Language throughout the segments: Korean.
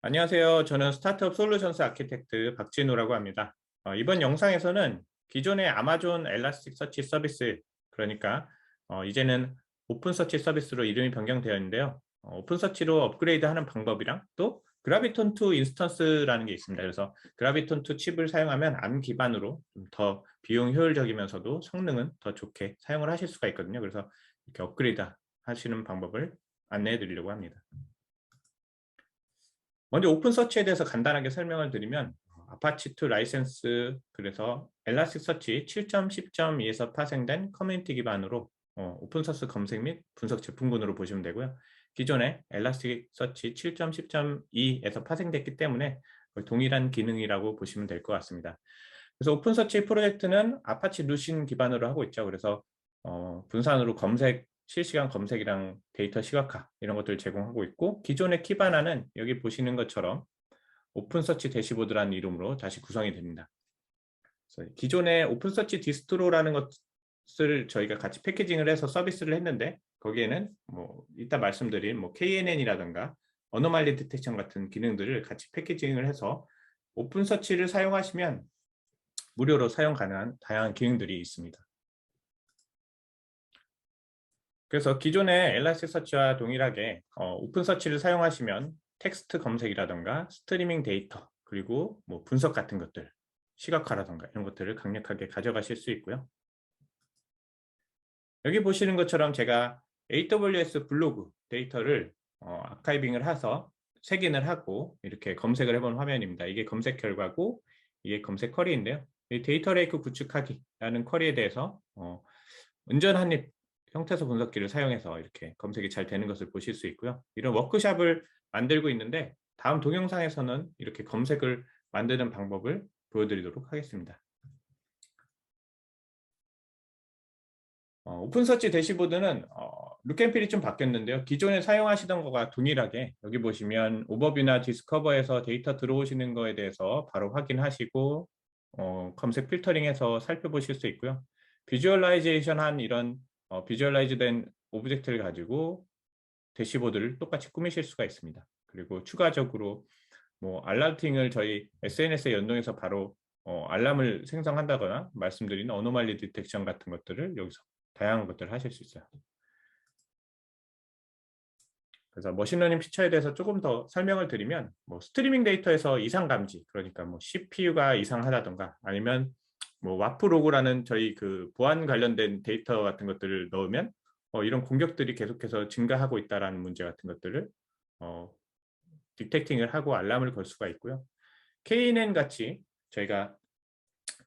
안녕하세요. 저는 스타트업 솔루션스 아키텍트 박진우라고 합니다. 어, 이번 영상에서는 기존의 아마존 엘라스틱 서치 서비스 그러니까 어, 이제는 오픈 서치 서비스로 이름이 변경되어 있는데요. 어, 오픈 서치로 업그레이드 하는 방법이랑 또 그라비톤 2 인스턴스라는 게 있습니다. 그래서 그라비톤 2 칩을 사용하면 암 기반으로 좀 더 비용 효율적이면서도 성능은 더 좋게 사용을 하실 수가 있거든요. 그래서 이렇게 업그레이드 하시는 방법을 안내해 드리려고 합니다. 먼저 오픈 서치에 대해서 간단하게 설명을 드리면 아파치2 라이센스 그래서 엘라스틱 서치 7.10.2에서 파생된 커뮤니티 기반으로 어, 오픈 소스 검색 및 분석 제품군으로 보시면 되고요. 기존의 엘라스틱 서치 7.10.2에서 파생됐기 때문에 동일한 기능이라고 보시면 될 것 같습니다. 그래서 오픈서치 프로젝트는 아파치 루신 기반으로 하고 있죠. 그래서 어, 분산으로 검색 실시간 검색이랑 데이터 시각화 이런 것들을 제공하고 있고 기존의 키바나는 여기 보시는 것처럼 오픈서치 대시보드라는 이름으로 다시 구성이 됩니다. 기존의 오픈서치 디스트로라는 것을 저희가 같이 패키징을 해서 서비스를 했는데 거기에는 뭐 이따 말씀드린 뭐 KNN이라든가 어노말리 디텍션 같은 기능들을 같이 패키징을 해서 오픈서치를 사용하시면 무료로 사용 가능한 다양한 기능들이 있습니다. 그래서 기존의 엘라스틱 서치와 동일하게 어, 오픈 서치를 사용하시면 텍스트 검색이라던가 스트리밍 데이터 그리고 뭐 분석 같은 것들 시각화라던가 이런 것들을 강력하게 가져가실 수 있고요. 여기 보시는 것처럼 제가 AWS 블로그 데이터를 어, 아카이빙을 해서 색인을 하고 이렇게 검색을 해본 화면입니다. 이게 검색 결과고 이게 검색 쿼리인데요. 이 데이터 레이크 구축하기라는 쿼리에 대해서 어, 운전 한입 형태소 분석기를 사용해서 이렇게 검색이 잘 되는 것을 보실 수 있고요. 이런 워크샵을 만들고 있는데 다음 동영상에서는 이렇게 검색을 만드는 방법을 보여드리도록 하겠습니다. 어, 오픈서치 대시보드는 어, 룩앤필이 좀 바뀌었는데요. 기존에 사용하시던 것과 동일하게 여기 보시면 오버뷰나 디스커버에서 데이터 들어오시는 거에 대해서 바로 확인하시고 어, 검색 필터링해서 살펴보실 수 있고요. 비주얼라이제이션 한 이런 어, 비주얼라이즈된 오브젝트를 가지고 대시보드를 똑같이 꾸미실 수가 있습니다. 그리고 추가적으로 뭐 알람팅을 저희 SNS에 연동해서 바로 어, 알람을 생성한다거나 말씀드린 어노말리 디텍션 같은 것들을 여기서 다양한 것들을 하실 수 있어요. 그래서 머신러닝 피처에 대해서 조금 더 설명을 드리면 뭐 스트리밍 데이터에서 이상 감지 그러니까 뭐 CPU가 이상하다던가 아니면 뭐 와프로그라는 저희 그 보안 관련된 데이터 같은 것들을 넣으면 어, 이런 공격들이 계속해서 증가하고 있다라는 문제 같은 것들을 어, 디텍팅을 하고 알람을 걸 수가 있고요. KNN 같이 저희가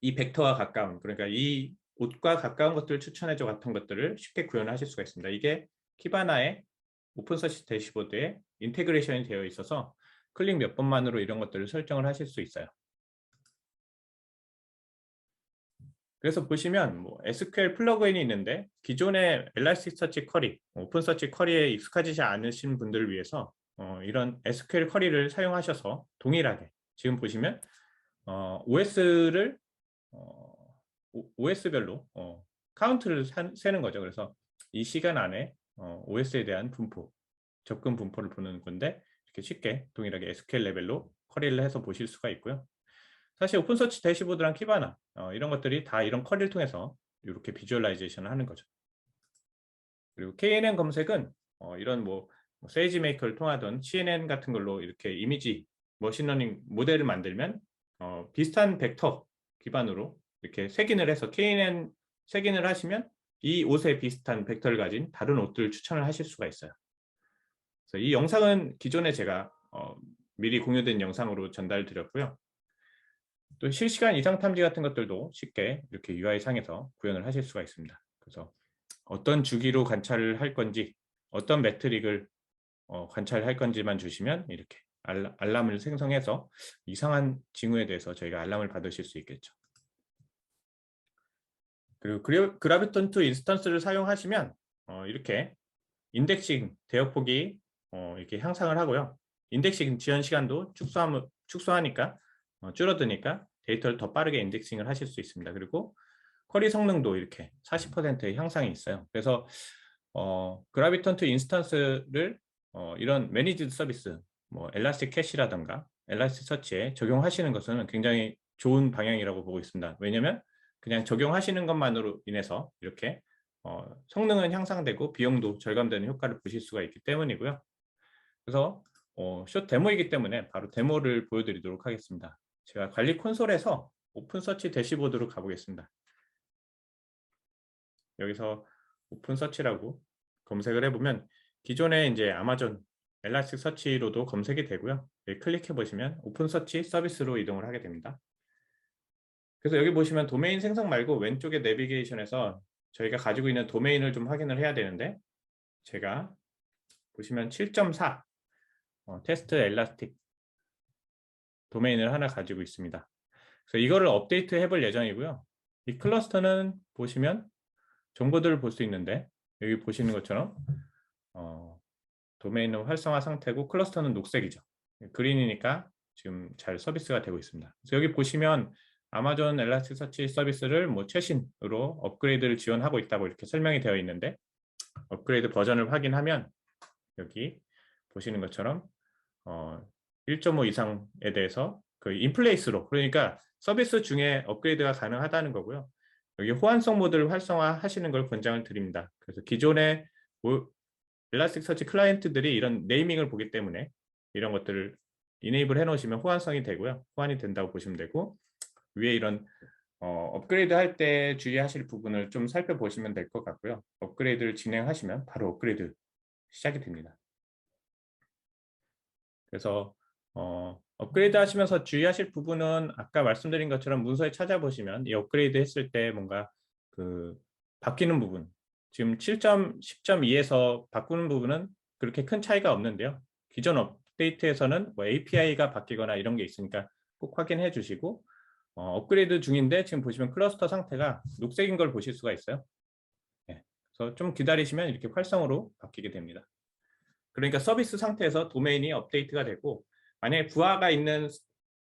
이 벡터와 가까운 그러니까 이 옷과 가까운 것들을 추천해줘 같은 것들을 쉽게 구현하실 수가 있습니다. 이게 키바나의 오픈서치 대시보드에 인테그레이션이 되어 있어서 클릭 몇 번만으로 이런 것들을 설정을 하실 수 있어요. 그래서 보시면 뭐 SQL 플러그인이 있는데 기존의 엘라스틱서치 쿼리, 오픈서치 쿼리에 익숙하지 않으신 분들을 위해서 어, 이런 SQL 쿼리를 사용하셔서 동일하게 지금 보시면 어, OS를 어, OS별로 어, 카운트를 사, 세는 거죠. 그래서 이 시간 안에 어, OS에 대한 분포, 접근 분포를 보는 건데 이렇게 쉽게 동일하게 SQL 레벨로 쿼리를 해서 보실 수가 있고요. 사실 오픈서치 대시보드랑 키바나 어, 이런 것들이 다 이런 쿼리를 통해서 이렇게 비주얼라이제이션을 하는 거죠. 그리고 KNN 검색은 어, 이런 뭐, 뭐 세이지 메이커를 통하던 CNN 같은 걸로 이렇게 이미지 머신러닝 모델을 만들면 어, 비슷한 벡터 기반으로 이렇게 색인을 해서 KNN 색인을 하시면 이 옷에 비슷한 벡터를 가진 다른 옷들을 추천을 하실 수가 있어요. 그래서 이 영상은 기존에 제가 어, 미리 공유된 영상으로 전달 드렸고요. 또 실시간 이상 탐지 같은 것들도 쉽게 이렇게 UI 상에서 구현을 하실 수가 있습니다. 그래서 어떤 주기로 관찰을 할 건지 어떤 매트릭을 어, 관찰할 건지만 주시면 이렇게 알람, 을 생성해서 이상한 징후에 대해서 저희가 알람을 받으실 수 있겠죠. 그리고 그라비톤2 인스턴스를 사용하시면 어, 이렇게 인덱싱 대역폭이 어, 이렇게 향상을 하고요. 인덱싱 지연 시간도 축소함, 축소하니까 어, 줄어드니까 데이터를 더 빠르게 인덱싱을 하실 수 있습니다. 그리고 쿼리 성능도 이렇게 40%의 향상이 있어요. 그래서 어, 그라비턴2 인스턴스를 어, 이런 매니지드 서비스 뭐 엘라스틱 캐시라든가 엘라스틱 서치에 적용하시는 것은 굉장히 좋은 방향이라고 보고 있습니다. 왜냐하면 그냥 적용하시는 것만으로 인해서 이렇게 어, 성능은 향상되고 비용도 절감되는 효과를 보실 수가 있기 때문이고요. 그래서 어, 숏 데모이기 때문에 바로 데모를 보여드리도록 하겠습니다. 제가 관리 콘솔에서 오픈 서치 대시보드로 가보겠습니다. 여기서 오픈 서치라고 검색을 해보면 기존에 이제 아마존 엘라스틱 서치로도 검색이 되고요. 클릭해 보시면 오픈 서치 서비스로 이동을 하게 됩니다. 그래서 여기 보시면 도메인 생성 말고 왼쪽에 내비게이션에서 저희가 가지고 있는 도메인을 좀 확인을 해야 되는데 제가 보시면 7.4 어, 테스트 엘라스틱 도메인을 하나 가지고 있습니다. 그래서 이거를 업데이트 해볼 예정이고요. 이 클러스터는 보시면 정보들을 볼 수 있는데 여기 보시는 것처럼 어, 도메인은 활성화 상태고 클러스터는 녹색이죠. 그린이니까 지금 잘 서비스가 되고 있습니다. 그래서 여기 보시면 아마존 엘라스틱 서치 서비스를 뭐 최신으로 업그레이드를 지원하고 있다고 이렇게 설명이 되어 있는데 업그레이드 버전을 확인하면 여기 보시는 것처럼 어, 1.5 이상에 대해서 그 인플레이스로 그러니까 서비스 중에 업그레이드가 가능하다는 거고요. 여기 호환성 모드를 활성화하시는 걸 권장을 드립니다. 그래서 기존의 엘라스틱 서치 클라이언트들이 이런 네이밍을 보기 때문에 이런 것들을 이네이블 해놓으시면 호환성이 되고요. 호환이 된다고 보시면 되고 위에 이런 어, 업그레이드 할 때 주의하실 부분을 좀 살펴보시면 될 것 같고요. 업그레이드를 진행하시면 바로 업그레이드 시작이 됩니다. 그래서 어, 업그레이드 하시면서 주의하실 부분은 아까 말씀드린 것처럼 문서에 찾아보시면 이 업그레이드 했을 때 뭔가 그 바뀌는 부분 지금 7.10.2에서 바꾸는 부분은 그렇게 큰 차이가 없는데요. 기존 업데이트에서는 뭐 API가 바뀌거나 이런 게 있으니까 꼭 확인해 주시고 어, 업그레이드 중인데 지금 보시면 클러스터 상태가 녹색인 걸 보실 수가 있어요. 네. 그래서 좀 기다리시면 이렇게 활성으로 바뀌게 됩니다. 그러니까 서비스 상태에서 도메인이 업데이트가 되고 만약에 부하가 있는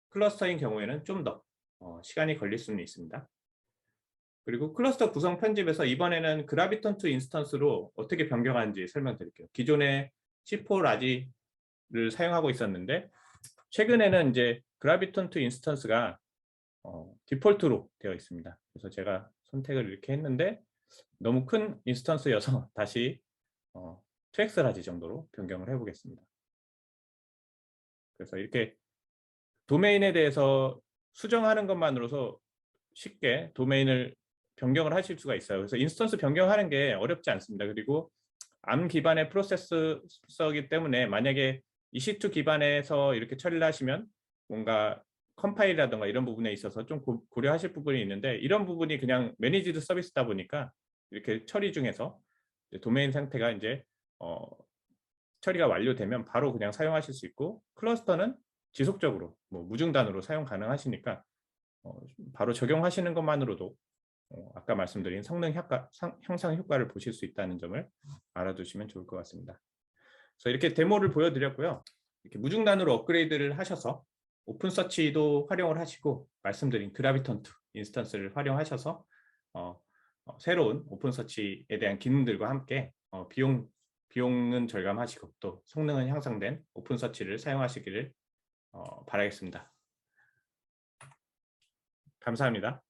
클러스터인 경우에는 좀더 어, 시간이 걸릴 수는 있습니다. 그리고 클러스터 구성 편집에서 이번에는 그라비턴2 인스턴스로 어떻게 변경하는지 설명드릴게요. 기존에 C4 라지를 사용하고 있었는데 최근에는 이제 그라비턴2 인스턴스가 어, 디폴트로 되어 있습니다. 그래서 제가 선택을 이렇게 했는데 너무 큰 인스턴스여서 다시 어, 2X 라지 정도로 변경을 해보겠습니다. 그래서 이렇게 도메인에 대해서 수정하는 것만으로서 쉽게 도메인을 변경을 하실 수가 있어요. 그래서 인스턴스 변경하는 게 어렵지 않습니다. 그리고 암 기반의 프로세서이기 때문에 만약에 EC2 기반에서 이렇게 처리를 하시면 뭔가 컴파일이라든가 이런 부분에 있어서 좀 고, 려하실 부분이 있는데 이런 부분이 그냥 매니지드 서비스다 보니까 이렇게 처리 중에서 도메인 상태가 이제 어, 처리가 완료되면 바로 그냥 사용하실 수 있고 클러스터는 지속적으로 뭐 무중단으로 사용 가능하시니까 어, 바로 적용하시는 것만으로도 어, 아까 말씀드린 성능 효과, 상, 향상 효과를 보실 수 있다는 점을 알아두시면 좋을 것 같습니다. 그래서 이렇게 데모를 보여드렸고요. 이렇게 무중단으로 업그레이드를 하셔서 오픈 서치도 활용을 하시고 말씀드린 그라비턴2 인스턴스를 활용하셔서 어, 어, 새로운 오픈 서치에 대한 기능들과 함께 어, 비용 비용은 절감하시고 또 성능은 향상된 오픈 서치를 사용하시기를 어, 바라겠습니다. 감사합니다.